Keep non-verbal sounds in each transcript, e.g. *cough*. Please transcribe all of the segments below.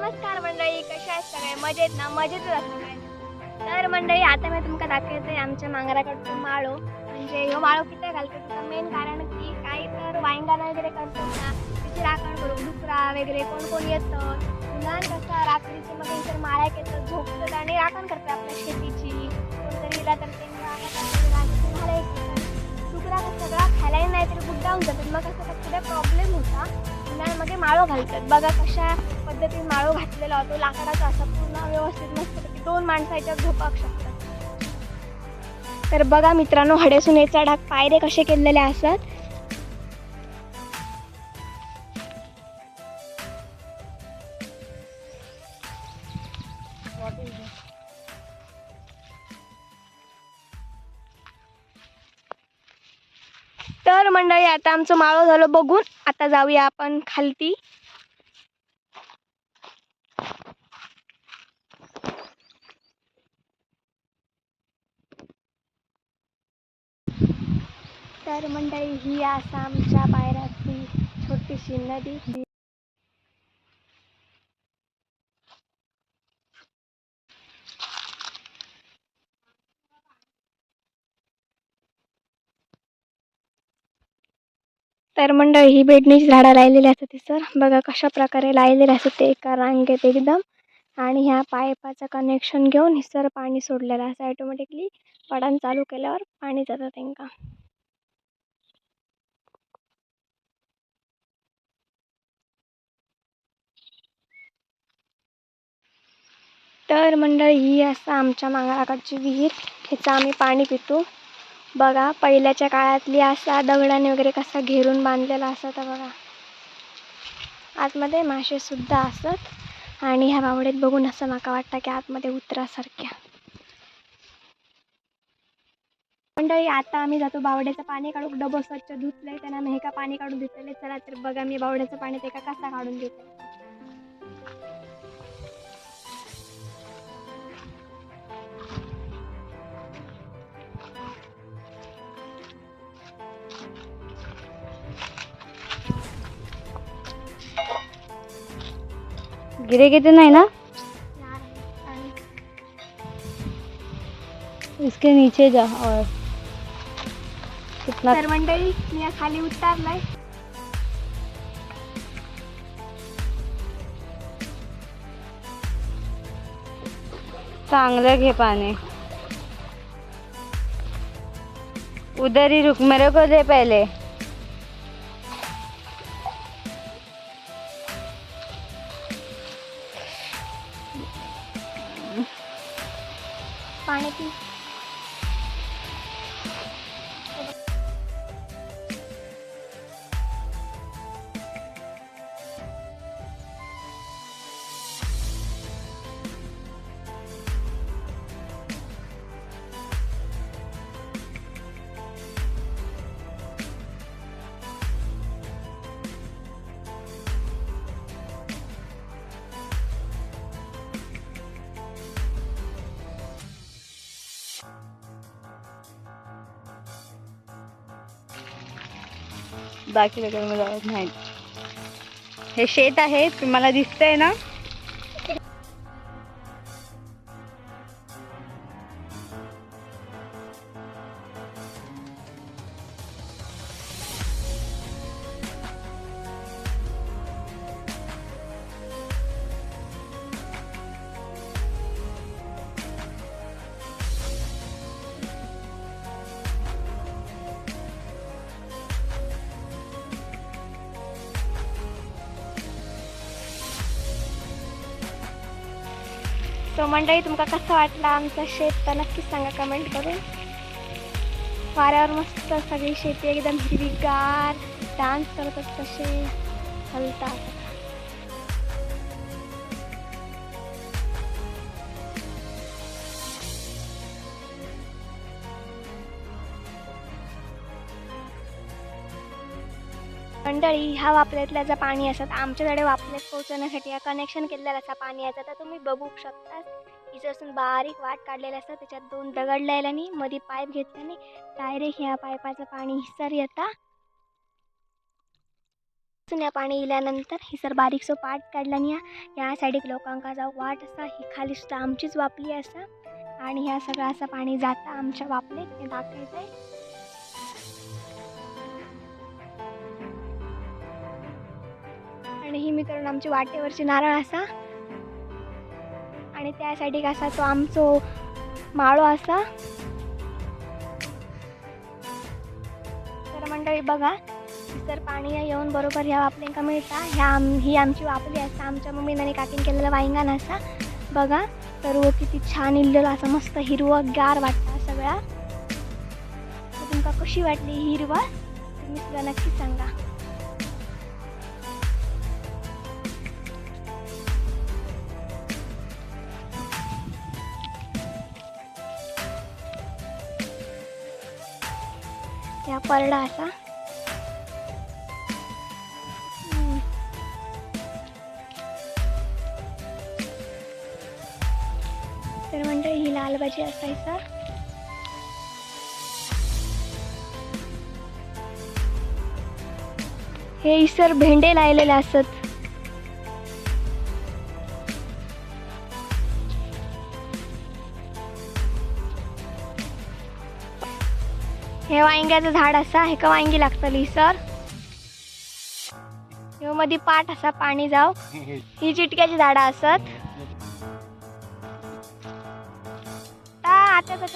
नमस्कार मंडळी कशा आहेत सगळे? मजेत ना? मजेतच असतं तर मंडळी आता मी तुमका दाखवते आमच्या मांगराकडचं माळो. म्हणजे ह्यो माळो किती घालतो? त्याचं मेन कारण की काही तर वांगण वगैरे करतो ना तिची राखण करू डुकरा वगैरे कोण कोण येतं? लहान कसं रात्रीचे मग इतर माळ्या येतं झोपतात आणि राखण करतात आपल्या शेतीची. कोणतरी इला तर ते डुकरा सगळा खायलाही नाही तरी गुड्डावून जातात. मग कसं कसं प्रॉब्लेम होता. उन्हाळ्यामध्ये माळो घालतात. बघा कशा पद्धतीने माळो घातलेला होतो लाकडाचा असा पूर्ण व्यवस्थित मस्त दोन माणसं याच्यात झोपाक शकतात. तर बघा मित्रांनो हडेसुनेचा ढाक पायरे कसे केलेले असतात तर मंडळी आता आमचं माळो झालं बघून आता जाऊया आपण खालती. तर मंडळी ही असा आमच्या छोटीशी नदी. तर मंडळी ही बेडणीची झाडं लायलेली असतात सर. बघा कशा प्रकारे लायलेली असतात ते एका रांगेत एकदम. आणि ह्या पायपाचं कनेक्शन घेऊन हिसर पाणी सोडलेलं असं ऑटोमॅटिकली पडण चालू केल्यावर पाणी जातं त्यांना तर मंडळी ही असं आमच्या मागाकडची विहीर. ह्याचं आम्ही पाणी पितो. बघा पहिल्याच्या काळातली असा दगडाने वगैरे कसा घेरून बांधलेला असत बघा. आतमध्ये मासेसुद्धा असत. आणि ह्या बावड्यात बघून असं माका वाटतं की आतमध्ये उतरासारख्या. मंडळी आता आम्ही जातो बावड्याचं पाणी काढून. डबो स्वच्छ धुतलंय त्यांना मी का पाणी काढून धुतलेले चला तर बघा मी बावड्याचं पाणी ते का कसा काढून देते गिरे कितने नहीं ना? इसके नीचे जा और कितना तर मंडळी मी या खाली उतरलाय. चांगलं घे पानी उधर ही रुक मेरे को दे पहले. पाणी बाकी वगैरे मला नाही हे शेत आहे तुम्हाला दिसतंय ना? तो मंडळी तुमका कसं वाटलं आमचं शेत? तर नक्कीच सांगा कमेंट करून. वाऱ्यावर मस्त सगळी शेती एकदम हिरवीगार डान्स करतात तसे हलतात. मंडळी ह्या वापऱ्यातल्या जर पाणी असत आमच्याकडे वापऱ्यात पोहोचवण्यासाठी या कनेक्शन केलेला असा पाणी याचं तर तुम्ही बघू शकता इथं बारीक वाट काढलेलं असतं त्याच्यात दोन दगड लायल्यानी मध्ये पाईप घेतल्याने डायरेक्ट ह्या पाईपाचं पाणी हिसर येता. या पाणी इल्यानंतर ही सर बारीकसो पाट काढल्याने या ह्या सायडीक लोकांका जाऊ वाट असा ही खाली सुद्धा आमचीच वापली असा. आणि ह्या सगळं असं पाणी जाता आमच्या वापलेत हे आहे आणि ही मित्रांनो आमची वाटेवरची नारळ असा. आणि त्या कसा असा तो आमचो माळो असा. तर मंडळी बघा तर पाणी येऊन बरोबर ह्या वापलेंका मिळता. ह्या आम ही आमची वापली असा आमच्या मम्मीनं आणि काकीन केलेलं वाईंगान असा. बघा तर व किती छान इल्लेलं असं. मस्त हिरवं गार वाटतं सगळ्या तुमका कशी वाटली ही हिरवा तुम्ही सुद्धा नक्की सांगा. या परडा असा तर म्हणजे ही लाल भाजी असायचा. हे इसर भेंडे लायलेले असत. हे वांग्याचं झाड असा हे का? वांगी लागतली सर ह्यो मध्ये पाट असा पाणी जाव. *laughs* ही चिटक्याची झाडं असत. ता आत्याचा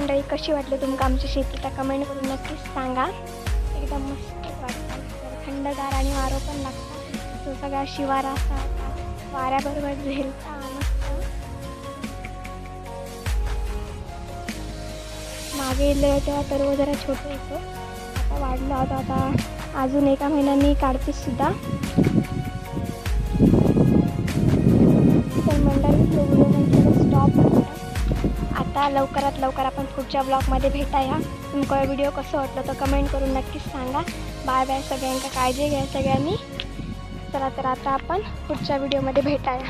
मंडळी कशी वाटली तुमका आमची शेती? त्या कमेंट करून नक्कीच सांगा. एकदम मस्त वाटतं थंडगार आणि वारं पण लागतात तो सगळा शिवारा असा वाऱ्याबरोबर झेलता मस्त. मागे येलं तेव्हा तर जरा छोटं होतं. आता वाढलं होतं आता अजून एका महिन्यांनी काढते आता लवकरात लवकर आपण पुढच्या ब्लॉगमध्ये भेटाया. तुमका व्हिडिओ कसं वाटलं तर कमेंट करून नक्कीच सांगा. बाय बाय सगळ्यांका काळजी घ्या सगळ्यांनी. चला तर आता आपण पुढच्या व्हिडिओमध्ये भेटाया.